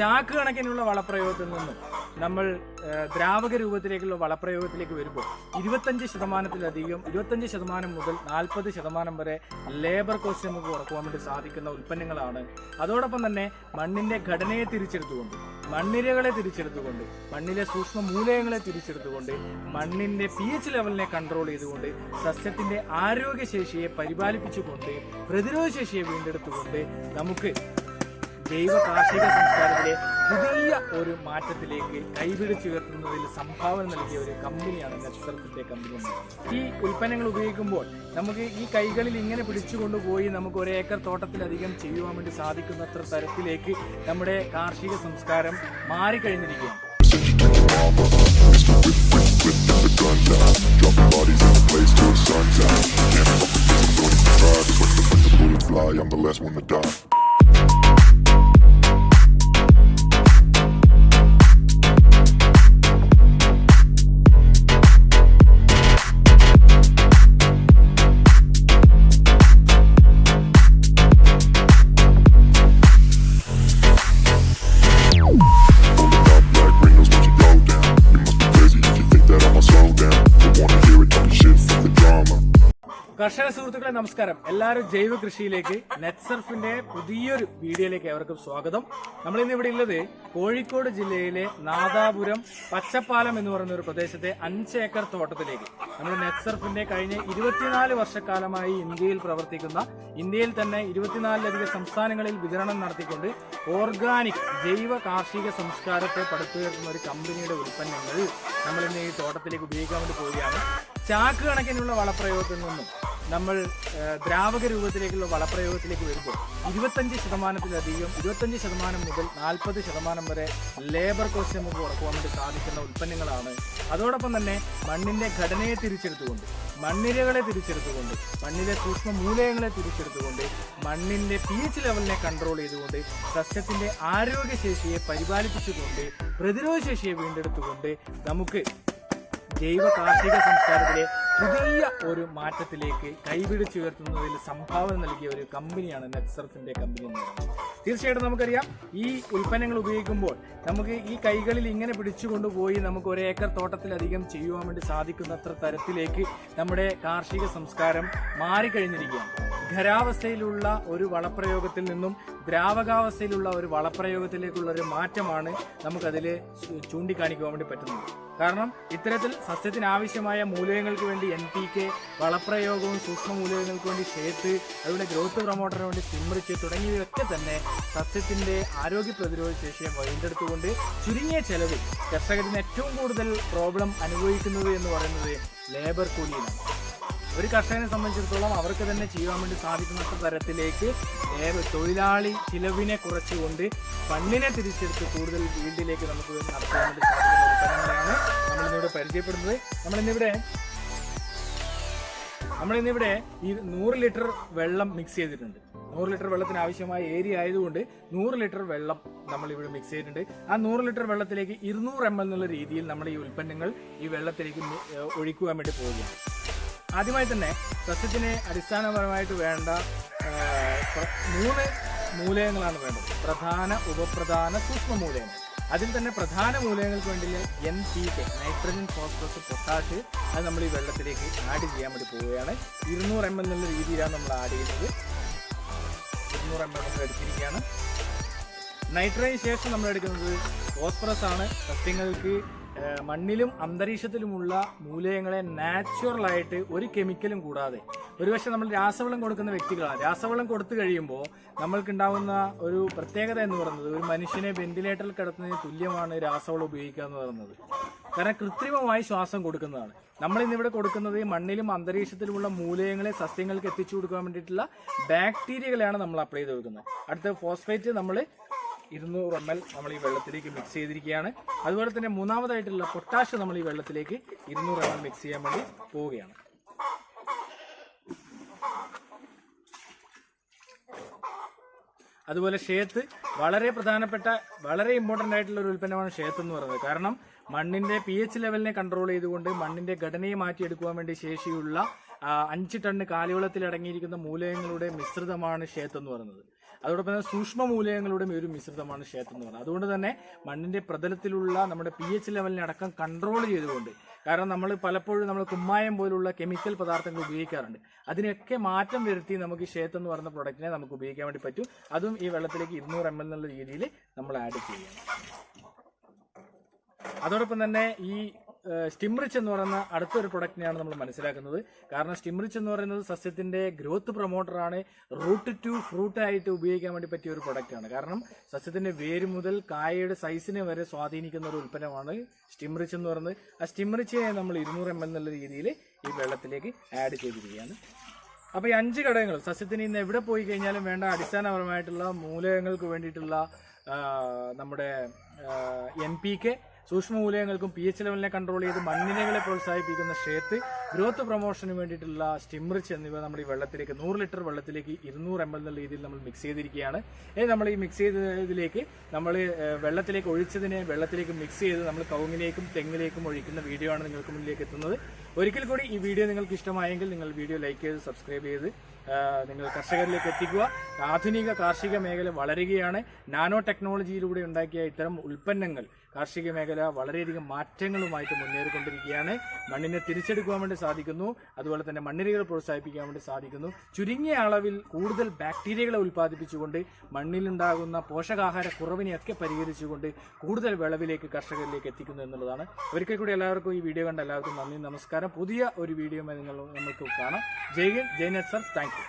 ചാക്ക് കണക്കിനുള്ള വളപ്രയോഗത്തിൽ നിന്നും നമ്മൾ ദ്രാവക രൂപത്തിലേക്കുള്ള വളപ്രയോഗത്തിലേക്ക് വരുമ്പോൾ ഇരുപത്തഞ്ച് ശതമാനത്തിലധികം ഇരുപത്തഞ്ച് ശതമാനം മുതൽ നാൽപ്പത് ശതമാനം വരെ ലേബർ കോസ്റ്റ് നമുക്ക് കുറക്കുവാൻ വേണ്ടി സാധിക്കുന്ന ഉൽപ്പന്നങ്ങളാണ്. അതോടൊപ്പം തന്നെ മണ്ണിന്റെ ഘടനയെ തിരിച്ചെടുത്തുകൊണ്ട് മണ്ണിരകളെ തിരിച്ചെടുത്തുകൊണ്ട് മണ്ണിലെ സൂക്ഷ്മ മൂലകങ്ങളെ തിരിച്ചെടുത്തുകൊണ്ട് മണ്ണിന്റെ പി എച്ച് ലെവലിനെ കൺട്രോൾ ചെയ്തുകൊണ്ട് സസ്യത്തിന്റെ ആരോഗ്യശേഷിയെ പരിപാലിപ്പിച്ചുകൊണ്ട് പ്രതിരോധശേഷിയെ വീണ്ടെടുത്തുകൊണ്ട് നമുക്ക് ജൈവ കാർഷിക സംസ്കാരത്തിലെ പുതിയ ഒരു മാറ്റത്തിലേക്ക് കൈപിടിച്ചുയർത്തുന്നതിൽ സംഭാവന നൽകിയ ഒരു കമ്പനിയാണ് നെറ്റ്സർഫിന്റെ കമ്പനി. ഈ ഉൽപ്പന്നങ്ങൾ ഉപയോഗിക്കുമ്പോൾ നമുക്ക് ഈ കൈകളിൽ ഇങ്ങനെ പിടിച്ചുകൊണ്ടുപോയി നമുക്ക് ഒരു ഏക്കർ തോട്ടത്തിലധികം ചെയ്യുവാൻ വേണ്ടി സാധിക്കുന്നത്ര തരത്തിലേക്ക് നമ്മുടെ കാർഷിക സംസ്കാരം മാറിക്കഴിഞ്ഞിരിക്കുകയാണ് I'm the last one to die. കർഷക സുഹൃത്തുക്കളെ നമസ്കാരം. എല്ലാവരും ജൈവ കൃഷിയിലേക്ക് നെറ്റ്സർഫിന്റെ പുതിയൊരു വീഡിയോയിലേക്ക് ഏവർക്കും സ്വാഗതം. നമ്മൾ ഇന്ന് ഇവിടെ ഉള്ളത് കോഴിക്കോട് ജില്ലയിലെ നാദാപുരം പച്ചപ്പാലം എന്ന് പറയുന്ന ഒരു പ്രദേശത്തെ അഞ്ച് ഏക്കർ തോട്ടത്തിലേക്ക്. നമ്മൾ നെറ്റ്സർഫിന്റെ കഴിഞ്ഞ ഇരുപത്തിനാല് വർഷക്കാലമായി ഇന്ത്യയിൽ പ്രവർത്തിക്കുന്ന ഇന്ത്യയിൽ തന്നെ ഇരുപത്തിനാലിലധികം സംസ്ഥാനങ്ങളിൽ വിതരണം നടത്തിക്കൊണ്ട് ഓർഗാനിക് ജൈവ കാർഷിക സംസ്കാരത്തെ പടുത്തുയർത്തുന്ന ഒരു കമ്പനിയുടെ ഉൽപ്പന്നങ്ങൾ നമ്മൾ ഇന്ന് ഈ തോട്ടത്തിലേക്ക് ഉപയോഗിക്കാൻ വേണ്ടി പോവുകയാണ്. ചാക്ക് കണക്കിനുള്ള വളപ്രയോഗത്തിൽ നിന്നും നമ്മൾ ദ്രാവക രൂപത്തിലേക്കുള്ള വളപ്രയോഗത്തിലേക്ക് വരുമ്പോൾ ഇരുപത്തഞ്ച് ശതമാനത്തിലധികം ഇരുപത്തഞ്ച് ശതമാനം മുതൽ നാൽപ്പത് ശതമാനം വരെ ലേബർ കോസ്റ്റ് നമുക്ക് ഉറക്കുവാൻ വേണ്ടി സാധിക്കുന്ന ഉൽപ്പന്നങ്ങളാണ്. അതോടൊപ്പം തന്നെ മണ്ണിന്റെ ഘടനയെ തിരിച്ചെടുത്തുകൊണ്ട് മണ്ണിരകളെ തിരിച്ചെടുത്തുകൊണ്ട് മണ്ണിലെ സൂക്ഷ്മ മൂലകങ്ങളെ തിരിച്ചെടുത്തുകൊണ്ട് മണ്ണിന്റെ പി എച്ച് ലെവലിനെ കൺട്രോൾ ചെയ്തുകൊണ്ട് സസ്യത്തിന്റെ ആരോഗ്യശേഷിയെ പരിപാലിപ്പിച്ചുകൊണ്ട് പ്രതിരോധശേഷിയെ വീണ്ടെടുത്തുകൊണ്ട് നമുക്ക് ജൈവ കാർഷിക സംസ്കാരത്തിലെ പുതിയ ഒരു മാറ്റത്തിലേക്ക് കൈപിടിച്ചുയർത്തുന്നതിൽ സംഭാവന നൽകിയ ഒരു കമ്പനിയാണ് നെറ്റ്സർഫിന്റെ കമ്പനി എന്ന് പറയുന്നത്. തീർച്ചയായിട്ടും നമുക്കറിയാം ഈ ഉൽപ്പന്നങ്ങൾ ഉപയോഗിക്കുമ്പോൾ നമുക്ക് ഈ കൈകളിൽ ഇങ്ങനെ പിടിച്ചുകൊണ്ടുപോയി നമുക്ക് ഒരു ഏക്കർ തോട്ടത്തിലധികം ചെയ്യുവാൻ വേണ്ടി സാധിക്കുന്നത്ര തരത്തിലേക്ക് നമ്മുടെ കാർഷിക സംസ്കാരം മാറിക്കഴിഞ്ഞിരിക്കുകയാണ്. ഖരാവസ്ഥയിലുള്ള ഒരു വളപ്രയോഗത്തിൽ നിന്നും ദ്രാവകാവസ്ഥയിലുള്ള ഒരു വളപ്രയോഗത്തിലേക്കുള്ള ഒരു മാറ്റമാണ് നമുക്കതിൽ ചൂണ്ടിക്കാണിക്കുവാൻ വേണ്ടി പറ്റുന്നത്. കാരണം ഇത്തരത്തിൽ സസ്യത്തിന് ആവശ്യമായ മൂലകങ്ങൾക്ക് വേണ്ടി എൻ പി കെ വളപ്രയോഗവും സൂക്ഷ്മ മൂലകങ്ങൾക്ക് വേണ്ടി ഷേത്ത് അതുപോലെ ഗ്രോത്ത് പ്രൊമോട്ടറിന് വേണ്ടി സിമ്രിച്ച് തുടങ്ങിയവയൊക്കെ തന്നെ സസ്യത്തിന്റെ ആരോഗ്യ പ്രതിരോധ ശേഷിയെ വീണ്ടെടുത്തുകൊണ്ട് ചുരുങ്ങിയ ചെലവിൽ കർഷകരിന് ഏറ്റവും കൂടുതൽ പ്രോബ്ലം അനുഭവിക്കുന്നത് എന്ന് പറയുന്നത് ലേബർ കൂലിയിലാണ്. ഒരു കർഷകനെ സംബന്ധിച്ചിടത്തോളം അവർക്ക് തന്നെ ചെയ്യാൻ വേണ്ടി സാധിക്കുന്ന തരത്തിലേക്ക് തൊഴിലാളി ചിലവിനെ കുറച്ചുകൊണ്ട് മണ്ണിനെ തിരിച്ചെടുത്ത് കൂടുതൽ ഫീൽഡിലേക്ക് നമുക്ക് നടത്താൻ വേണ്ടി സാധിക്കുന്ന നമ്മളിന്നിവിടെ പരിചയപ്പെടുന്നത്. നമ്മളിന്നിവിടെ നമ്മളിന്നിവിടെ ഈ നൂറ് ലിറ്റർ വെള്ളം മിക്സ് ചെയ്തിട്ടുണ്ട്. നൂറ് ലിറ്റർ വെള്ളത്തിന് ആവശ്യമായ ഏരിയ ആയതുകൊണ്ട് നൂറ് ലിറ്റർ വെള്ളം നമ്മൾ ഇവിടെ മിക്സ് ചെയ്തിട്ടുണ്ട്. ആ നൂറ് ലിറ്റർ വെള്ളത്തിലേക്ക് ഇരുന്നൂറ് എം എൽ എന്നുള്ള രീതിയിൽ നമ്മൾ ഈ ഉൽപ്പന്നങ്ങൾ ഈ വെള്ളത്തിലേക്ക് ഒഴിക്കുവാൻ വേണ്ടി പോവുകയാണ് ആദ്യമായി തന്നെ സസ്യത്തിന് അടിസ്ഥാനപരമായിട്ട് വേണ്ട മൂന്ന് മൂലയങ്ങളാണ് വേണ്ടത്. പ്രധാന ഉപപ്രധാന സൂക്ഷ്മ മൂലയങ്ങൾ അതിൽ തന്നെ പ്രധാന മൂലകങ്ങൾക്ക് വേണ്ടി N P K nitrogen phosphorus potash അത് നമ്മൾ ഈ വെള്ളത്തിലേക്ക് ആഡ് ചെയ്യാൻ വേണ്ടി പോവുകയാണ്. ഇരുന്നൂറ് എം എൽ എന്നുള്ള രീതിയിലാണ് നമ്മൾ ആഡ് ചെയ്യുന്നത് ഇരുന്നൂറ് എം എൽ നമ്മൾ എടുത്തിരിക്കുകയാണ്. നൈട്രജന് ശേഷം നമ്മൾ എടുക്കുന്നത് ഫോസ്ഫറസ് ആണ്. സസ്യങ്ങൾക്ക് മണ്ണിലും അന്തരീക്ഷത്തിലുമുള്ള മൂലകങ്ങളെ നാച്ചുറലായിട്ട് ഒരു കെമിക്കലും കൂടാതെ. ഒരുപക്ഷെ നമ്മൾ രാസവളം കൊടുക്കുന്ന വ്യക്തികളാണ്. രാസവളം കൊടുത്തു കഴിയുമ്പോൾ നമ്മൾക്കുണ്ടാവുന്ന ഒരു പ്രത്യേകത എന്ന് പറയുന്നത് ഒരു മനുഷ്യനെ വെന്റിലേറ്ററിൽ കിടത്തുന്നതിന് തുല്യമാണ് രാസവളം ഉപയോഗിക്കുക എന്ന് പറയുന്നത്. കാരണം കൃത്രിമമായി ശ്വാസം കൊടുക്കുന്നതാണ്. നമ്മൾ ഇന്നിവിടെ കൊടുക്കുന്നത് മണ്ണിലും അന്തരീക്ഷത്തിലുമുള്ള മൂലകങ്ങളെ സസ്യങ്ങൾക്ക് എത്തിച്ചു കൊടുക്കാൻ വേണ്ടിയിട്ടുള്ള ബാക്ടീരിയകളെയാണ് നമ്മൾ അപ്ലൈ ചെയ്ത് കൊടുക്കുന്നത്. അടുത്ത ഫോസ്ഫേറ്റ് നമ്മൾ ഇരുന്നൂറ് എം എൽ നമ്മൾ ഈ വെള്ളത്തിലേക്ക് മിക്സ് ചെയ്തിരിക്കുകയാണ്. അതുപോലെ തന്നെ മൂന്നാമതായിട്ടുള്ള പൊട്ടാഷ് നമ്മൾ ഈ വെള്ളത്തിലേക്ക് ഇരുന്നൂറ് എം എൽ മിക്സ് ചെയ്യാൻ വേണ്ടി പോവുകയാണ്. അതുപോലെ ഷേത്ത് വളരെ പ്രധാനപ്പെട്ട വളരെ ഇമ്പോർട്ടന്റ് ആയിട്ടുള്ള ഒരു ഉൽപ്പന്നമാണ് ഷേത്ത് എന്ന് പറയുന്നത്. കാരണം മണ്ണിന്റെ പി എച്ച് ലെവലിനെ കൺട്രോൾ ചെയ്തുകൊണ്ട് മണ്ണിന്റെ ഘടനയെ മാറ്റിയെടുക്കുവാൻ വേണ്ടി ശേഷിയുള്ള അഞ്ച് ടണ്ണ് കാലിവളത്തിൽ അടങ്ങിയിരിക്കുന്ന മൂലകങ്ങളുടെ മിശ്രിതമാണ് ഷേത്ത് എന്ന് പറയുന്നത്. അതോടൊപ്പം തന്നെ സൂക്ഷ്മ മൂലകങ്ങളുടെയും ഒരു മിശ്രിതമാണ് ക്ഷേത്രം എന്ന് പറയുന്നത്. അതുകൊണ്ട് തന്നെ മണ്ണിന്റെ പ്രതലത്തിലുള്ള നമ്മുടെ പി എച്ച് ലെവലിനെ അടക്കം കൺട്രോൾ ചെയ്തുകൊണ്ട് കാരണം നമ്മൾ പലപ്പോഴും നമ്മൾ കുമ്മായം പോലുള്ള കെമിക്കൽ പദാർത്ഥങ്ങൾ ഉപയോഗിക്കാറുണ്ട്. അതിനൊക്കെ മാറ്റം വരുത്തി നമുക്ക് ക്ഷേത്രം എന്ന് പറയുന്ന പ്രൊഡക്റ്റിനെ നമുക്ക് ഉപയോഗിക്കാൻ വേണ്ടി പറ്റും. അതും ഈ വെള്ളത്തിലേക്ക് ഇരുന്നൂറ് എം എൽ എന്നുള്ള രീതിയിൽ നമ്മൾ ആഡ് ചെയ്യണം അതോടൊപ്പം തന്നെ ഈ സ്റ്റിംറിച്ച് എന്ന് പറയുന്ന അടുത്തൊരു പ്രൊഡക്റ്റിനെയാണ് നമ്മൾ മനസ്സിലാക്കുന്നത്. കാരണം സ്റ്റിംറിച്ച് എന്ന് പറയുന്നത് സസ്യത്തിന്റെ ഗ്രോത്ത് പ്രൊമോട്ടറാണ് റൂട്ട് ടു ഫ്രൂട്ട് ആയിട്ട് ഉപയോഗിക്കാൻ വേണ്ടി പറ്റിയ ഒരു പ്രൊഡക്റ്റാണ് കാരണം സസ്യത്തിന്റെ വേര് മുതൽ കായയുടെ സൈസിനെ വരെ സ്വാധീനിക്കുന്ന ഒരു ഉൽപ്പന്നമാണ് സ്റ്റിംറിച്ച് എന്ന് പറയുന്നത്. ആ സ്റ്റിംറിച്ചയെ നമ്മൾ ഇരുന്നൂറ് എം എൽ എന്നുള്ള രീതിയിൽ ഈ വെള്ളത്തിലേക്ക് ആഡ് ചെയ്തിരിക്കുകയാണ്. അപ്പോൾ ഈ അഞ്ച് ഘടകങ്ങൾ സസ്യത്തിന് ഇന്ന് എവിടെ പോയി കഴിഞ്ഞാലും വേണ്ട അടിസ്ഥാനപരമായിട്ടുള്ള മൂലകങ്ങൾക്ക് വേണ്ടിയിട്ടുള്ള നമ്മുടെ എൻ പി കെ സൂക്ഷ്മ മൂലയങ്ങൾക്കും പി എച്ച് ലെവലിനെ കൺട്രോൾ ചെയ്ത് മണ്ണിനകളെ പ്രോത്സാഹിപ്പിക്കുന്ന ഷേത്ത് ഗ്രോത്ത് പ്രൊമോഷന് വേണ്ടിയിട്ടുള്ള സ്റ്റിംറിച്ച് എന്നിവ നമ്മൾ ഈ വെള്ളത്തിലേക്ക് നൂറ് ലിറ്റർ വെള്ളത്തിലേക്ക് ഇരുന്നൂറ് എം എൽ എന്നുള്ള രീതിയിൽ നമ്മൾ മിക്സ് ചെയ്തിരിക്കുകയാണ്. ഇനി നമ്മൾ ഈ മിക്സ് ചെയ്തതിലേക്ക് നമ്മൾ വെള്ളത്തിലേക്ക് ഒഴിച്ചതിനെ വെള്ളത്തിലേക്ക് മിക്സ് ചെയ്ത് നമ്മൾ കൗങ്ങിലേക്കും തെങ്ങിലേക്കും ഒഴിക്കുന്ന വീഡിയോ ആണ് നിങ്ങൾക്ക് മുന്നിലേക്ക് എത്തുന്നത്. ഒരിക്കൽ കൂടി ഈ വീഡിയോ നിങ്ങൾക്ക് ഇഷ്ടമായെങ്കിൽ നിങ്ങൾ വീഡിയോ ലൈക്ക് ചെയ്ത് സബ്സ്ക്രൈബ് ചെയ്ത് നിങ്ങൾ കർഷകരിലേക്ക് എത്തിക്കുക. ആധുനിക കാർഷിക മേഖല വളരുകയാണ്. നാനോ ടെക്നോളജിയിലൂടെ ഉണ്ടാക്കിയ ഇത്തരം ഉൽപ്പന്നങ്ങൾ കാർഷിക മേഖല വളരെയധികം മാറ്റങ്ങളുമായിട്ട് മുന്നേറിക്കൊണ്ടിരിക്കുകയാണ്. മണ്ണിനെ തിരിച്ചെടുക്കുവാൻ വേണ്ടി സാധിക്കുന്നു. അതുപോലെ തന്നെ മണ്ണിരകൾ പ്രോത്സാഹിപ്പിക്കാൻ വേണ്ടി സാധിക്കുന്നു. ചുരുങ്ങിയ അളവിൽ കൂടുതൽ ബാക്ടീരിയകളെ ഉൽപ്പാദിപ്പിച്ചുകൊണ്ട് മണ്ണിലുണ്ടാകുന്ന പോഷകാഹാര കുറവിനെയൊക്കെ പരിഹരിച്ചുകൊണ്ട് കൂടുതൽ വിളവിലേക്ക് കർഷകരിലേക്ക് എത്തിക്കുന്നു എന്നുള്ളതാണ്. ഒരിക്കൽ കൂടി എല്ലാവർക്കും ഈ വീഡിയോ കണ്ട എല്ലാവർക്കും നന്ദി നമസ്കാരം. പുതിയ ഒരു വീഡിയോ നിങ്ങൾ നമുക്ക് കാണാം. Jai Hind Jai net sir thank